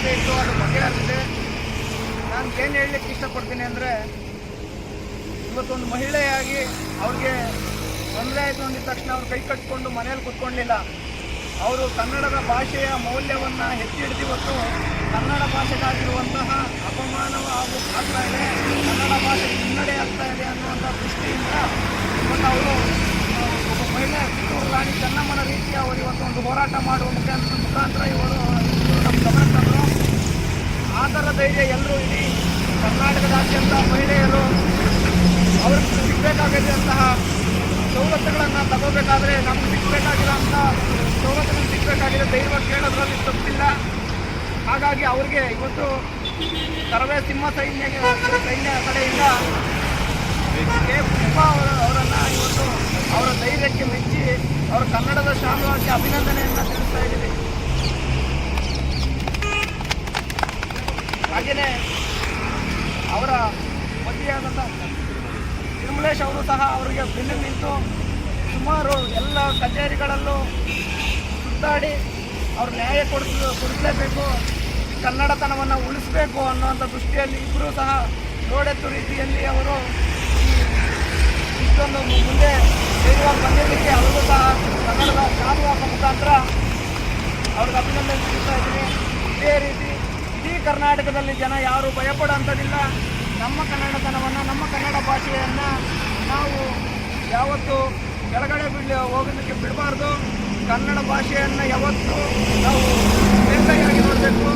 ಸಮಸ್ಯೆ ಇತ್ತು, ಅದು ಬಗೆಹರಿಸಿದೆ ನಾನು ಏನು ಹೇಳಲಿಕ್ಕೆ ಇಷ್ಟಪಡ್ತೀನಿ ಅಂದರೆ, ಇವತ್ತೊಂದು ಮಹಿಳೆಯಾಗಿ ಅವ್ರಿಗೆ ತೊಂದರೆ ಆಯಿತು ಅಂದಿದ ತಕ್ಷಣ ಅವ್ರು ಕೈ ಕಟ್ಕೊಂಡು ಮನೇಲಿ ಕುತ್ಕೊಂಡಿಲ್ಲ. ಅವರು ಕನ್ನಡದ ಭಾಷೆಯ ಮೌಲ್ಯವನ್ನು ಎತ್ತಿ ಹಿಡಿದಿವತ್ತು ಕನ್ನಡ ಭಾಷೆಗಾಗಿರುವಂತಹ ಅಪಮಾನವ ಹಾಗೂ ಆಗ್ತಾ ಇದೆ ಕನ್ನಡ ಭಾಷೆ ಹಿನ್ನಡೆ ಆಗ್ತಾ ಇದೆ ಅನ್ನುವಂಥ ದೃಷ್ಟಿಯಿಂದ ಇವತ್ತು ಅವರು ಒಬ್ಬ ಮಹಿಳೆ ಕಿತ್ತೂರು ರಾಣಿ ಚೆನ್ನಮ್ಮನ ರೀತಿಯ ಅವರು ಇವತ್ತು ಒಂದು ಹೋರಾಟ ಮಾಡುವ ಮುಖಾಂತರ ಮುಖಾಂತರ ಇವರು ಥರ ಧೈರ್ಯ ಎಲ್ಲರೂ ಇಡೀ ಕರ್ನಾಟಕದಾದ್ಯಂತ ಮಹಿಳೆಯರು ಅವ್ರಿಗೆ ಸಿಗಬೇಕಾಗಿರುವಂತಹ ಸವಲತ್ತುಗಳನ್ನು ತಗೋಬೇಕಾದ್ರೆ ನಮ್ಗೆ ಸಿಗಬೇಕಾಗಿರೋಂಥ ಸವಲತ್ತುಗಳು ಸಿಗಬೇಕಾಗಿದೆ. ಧೈರ್ಯವಾಗಿ ಕೇಳೋದ್ರಲ್ಲಿ ತಪ್ಪಿಲ್ಲ. ಹಾಗಾಗಿ ಅವ್ರಿಗೆ ಇವತ್ತು ಕರವೇ ಸಿಂಹ ಸೈನ್ಯ ಸೈನ್ಯ ಕಡೆಯಿಂದ ಕೆ ಅವರನ್ನು ಇವತ್ತು ಅವರ ಧೈರ್ಯಕ್ಕೆ ಮೆಚ್ಚಿ ಅವರ ಕನ್ನಡದ ಶಾಲವಾಗಿ ಅಭಿನಂದನೆಯನ್ನು ಹಾಗೆಯೇ ಅವರ ಪತಿಯಾದಂಥ ತಿರುಮಲೇಶ್ ಅವರು ಸಹ ಅವರಿಗೆ ಬೆನ್ನು ನಿಂತು ಸುಮಾರು ಎಲ್ಲ ಕಚೇರಿಗಳಲ್ಲೂ ಸುತ್ತಾಡಿ ಅವರು ನ್ಯಾಯ ಕೊಡಿಸ್, ಕೊಡಿಸಲೇಬೇಕು, ಕನ್ನಡತನವನ್ನು ಉಳಿಸಬೇಕು ಅನ್ನುವಂಥ ದೃಷ್ಟಿಯಲ್ಲಿ ಇಬ್ಬರೂ ಸಹ ನೋಡೆತ್ತು ರೀತಿಯಲ್ಲಿ ಅವರು ಇಷ್ಟೊಂದು ಮುಂದೆ ಧೈರ್ಯವಾಗಿ ಬಂದಿದ್ದಕ್ಕೆ ಅವರಿಗೂ ಸಹ ಕನ್ನಡದ ಜಾನುವಾರ ಮುಖಾಂತರ ಅವ್ರಿಗೆ ಅಭಿನಂದನೆ ತಿಳಿಸ್ತಾ ಇದ್ದೀನಿ. ಇದೇ ರೀತಿ ಕರ್ನಾಟಕದಲ್ಲಿ ಜನ ಯಾರು ಭಯಪಡೋಂಥದ್ದಿಲ್ಲ ನಮ್ಮ ಕನ್ನಡತನವನ್ನು, ನಮ್ಮ ಕನ್ನಡ ಭಾಷೆಯನ್ನು ನಾವು ಯಾವತ್ತೂ ಕೆಳಗಡೆ ಬಿಡೋ ಹೋಗೋದಕ್ಕೆ ಬಿಡಬಾರ್ದು. ಕನ್ನಡ ಭಾಷೆಯನ್ನು ಯಾವತ್ತೂ ನಾವು ಮೇಲ್ಕೈಯಾಗಿ ನೋಡಬೇಕು.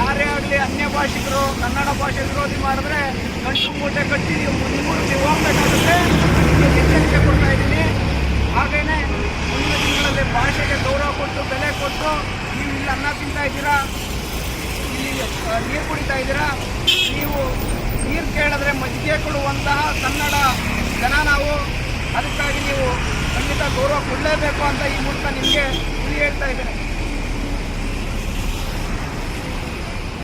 ಯಾರೇ ಆಗಲಿ ಅನ್ಯ ಭಾಷಿಕರು, ಕನ್ನಡ ಭಾಷೆ ವಿರೋಧಿ ಮಾಡಿದ್ರೆ ಕಣ್ಣು ಮೂಟೆ ಕಟ್ಟಿ ನಿಮ್ಮೂರಿಗೆ ಹೋಗ್ಬೇಕಾಗುತ್ತೆ ಇದಕ್ಕೆ ಎಚ್ಚರಿಕೆ ಕೊಡ್ತಾ ಇದ್ದೀನಿ. ಹಾಗೇನೆ ಮುಂದಿನ ದಿನಗಳಲ್ಲಿ ಭಾಷೆಗೆ ಗೌರವ ಕೊಟ್ಟು, ಬೆಲೆ ಕೊಟ್ಟು, ನೀವು ಇಲ್ಲಿ ಅನ್ನ ತಿಂತಾ ಇದ್ದೀರಾ? ನೀರು ಕುಡಿತಾ ಇದ್ದೀರಾ? ನೀವು ನೀರು ಕೇಳಿದ್ರೆ ಮಜ್ಜಿಗೆ ಕೊಡುವಂತಹ ಕನ್ನಡ ಜನ ನಾವು. ಅದಕ್ಕಾಗಿ ನೀವು ಖಂಡಿತ ಗೌರವ ಕೊಡಲೇಬೇಕು ಅಂತ ಈ ಮೂಲಕ ನಿಮಗೆ ತಿಳಿ ಹೇಳ್ತಾ ಇದ್ದೇನೆ.